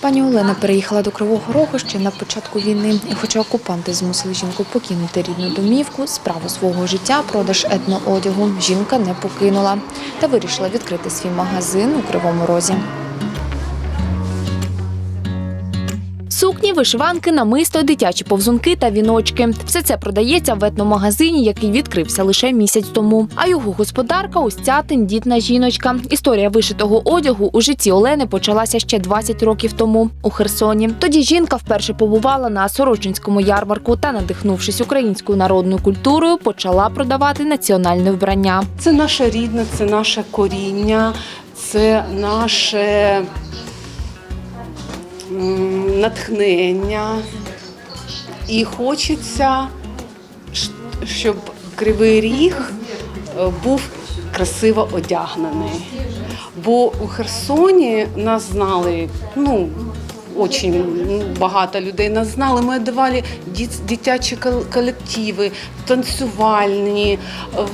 Пані Олена переїхала до Кривого Рогу ще на початку війни. І хоча окупанти змусили жінку покинути рідну домівку, справу свого життя, продаж етноодягу жінка не покинула та вирішила відкрити свій магазин у Кривому Розі. Сукні, вишиванки, намисто, дитячі повзунки та віночки. Все це продається в етномагазині, який відкрився лише місяць тому. А його господарка ось ця тендітна жіночка. Історія вишитого одягу у житті Олени почалася ще 20 років тому у Херсоні. Тоді жінка вперше побувала на Сорочинському ярмарку та, надихнувшись українською народною культурою, почала продавати національне вбрання. Це наше рідне, це наше коріння, це наше натхнення. І хочеться, щоб Кривий Ріг е, був красиво одягнений. Бо у Херсоні нас знали, ну, Очень багато людей нас знали. Ми давали дитячі колективи, танцювальні.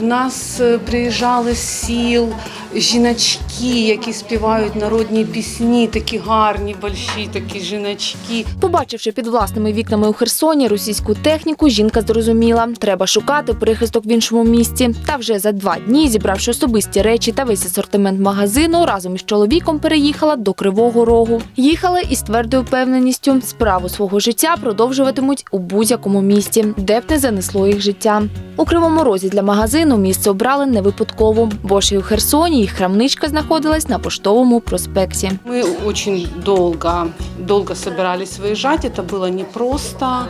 В нас е, приїжджали з сіл жіночки, які співають народні пісні, такі гарні, больші, такі жіночки. Побачивши під власними вікнами у Херсоні російську техніку, жінка зрозуміла, треба шукати прихисток в іншому місці. Та вже за два дні, зібравши особисті речі та весь асортимент магазину, разом із чоловіком переїхала до Кривого Рогу. Їхали із твердою впевненістю, справу свого життя продовжуватимуть у будь-якому місті, де б не занесло їх життя. У Кривому Розі для магазину місце обрали не випадково, бо ж і у Херсоні їх крамничка знаходилась на поштовому проспекті. Мы очень долго, долго собирались выезжать. Это было непросто.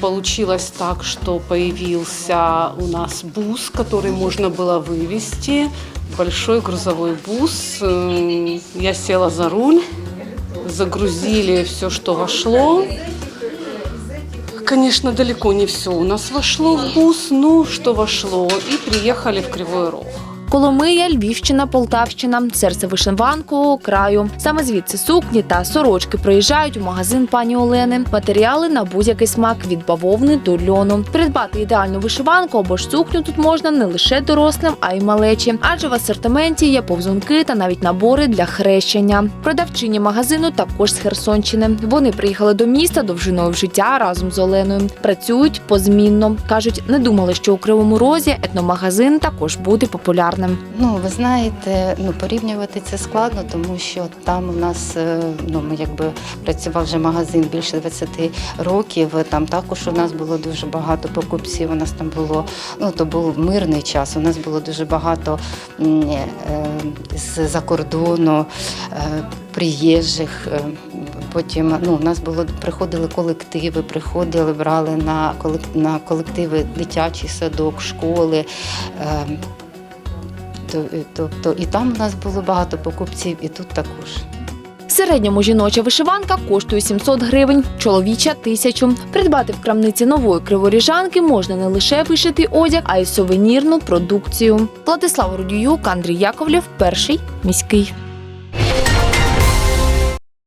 Получилось так, что появился у нас бус, который можно было вывести. Большой грузовой бус. М, Я села за руль, загрузили все, что вошло. Конечно, далеко не все у нас вошло в бус, но что вошло. И приехали в Кривой Рог. Коломия, Львівщина, Полтавщина, серце вишиванкового краю. Саме звідси сукні та сорочки приїжджають у магазин пані Олени. Матеріали на будь-який смак від бавовни до льону. Придбати ідеальну вишиванку або ж сукню тут можна не лише дорослим, а й малечі, адже в асортименті є повзунки та навіть набори для хрещення. Продавчині магазину також з Херсонщини. Вони приїхали до міста довжиною в життя разом з Оленою. Працюють позмінно. кажуть, не думали, що у кривому розі етномагазин також буде популярним. Ну, ви знаєте, ну порівнювати це складно, тому що там у нас е, ну ми якби працював вже магазин більше 20 років. Там також у нас було дуже багато покупців. У нас там було ну то був мирний час. У нас було дуже багато е, з-за кордону. е, Приїжджих, е, потім ну, у нас було приходили колективи, приходили, брали на на колективи дитячий садок, школи. То- Тобто і там у нас було багато покупців, і тут також. В середньому жіноча вишиванка коштує 700 гривень, чоловіча – тисячу. Придбати в крамниці нової криворіжанки можна не лише вишити одяг, а й сувенірну продукцію. Владислав Рудіюк, Андрій Яковлєв, перший міський.